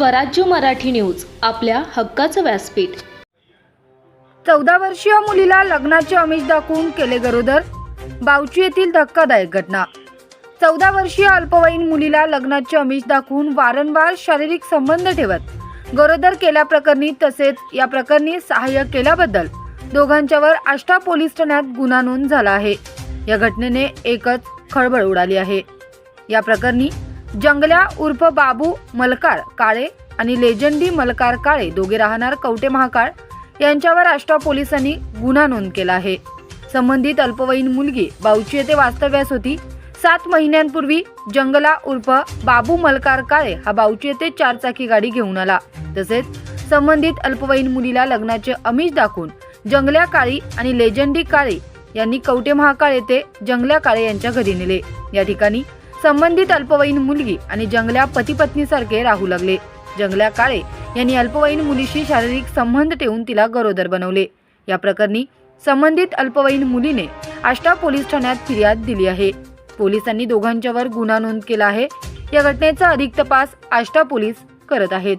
स्वराज्य मराठी न्यूज आपल्या हक्काचं व्यासपीठ. चौदा वर्षीय मुलीला लग्नाचे अमिष दाखवून केले गरोदर. बावची येथील धक्कादायक घटना. चौदा वर्षीय अल्पवयीन मुलीला लग्नाचे अमिष दाखवून वारंवार शारीरिक संबंध ठेवत गरोदर केल्याप्रकरणी तसेच या प्रकरणी सहाय्य केल्याबद्दल दोघांच्यावर आष्टा पोलीस ठाण्यात गुन्हा नोंद झाला आहे. या घटनेने एकच खळबळ उडाली आहे. या प्रकरणी जंगल्या उर्फ बाबू मलकार काळे आणि लेजंडी मलकार काळे दोघे राहणार कवटे महाकाळ. यांच्यावर आष्टा पोलिसांनी गुन्हा नोंद केला आहे. संबंधित अल्पवयीन मुलगी बाऊची येथे वास्तव्यास होती. सात महिन्यांपूर्वी जंगला उर्फ बाबू मलकार काळे हा बाऊची येथे चारचाकी गाडी घेऊन आला. तसेच संबंधित अल्पवयीन मुलीला लग्नाचे अमिष दाखवून जंगल्या काळी आणि लेजंडी काळे यांनी कवटे महाकाळ येथे जंगल्या काळे यांच्या घरी नेले. या ठिकाणी संबंधित अल्पवयीन मुलगी आणि जंगल्या पती पत्नीसारखे राहू लागले. जंगल्या काळे यांनी अल्पवयीन मुलीशी शारीरिक संबंध ठेवून तिला गरोदर बनवले. या प्रकरणी संबंधित अल्पवयीन मुलीने आष्टा पोलीस ठाण्यात फिर्याद दिली आहे. पोलिसांनी दोघांच्यावर गुन्हा नोंद केला आहे. या घटनेचा अधिक तपास आष्टा पोलीस करत आहेत.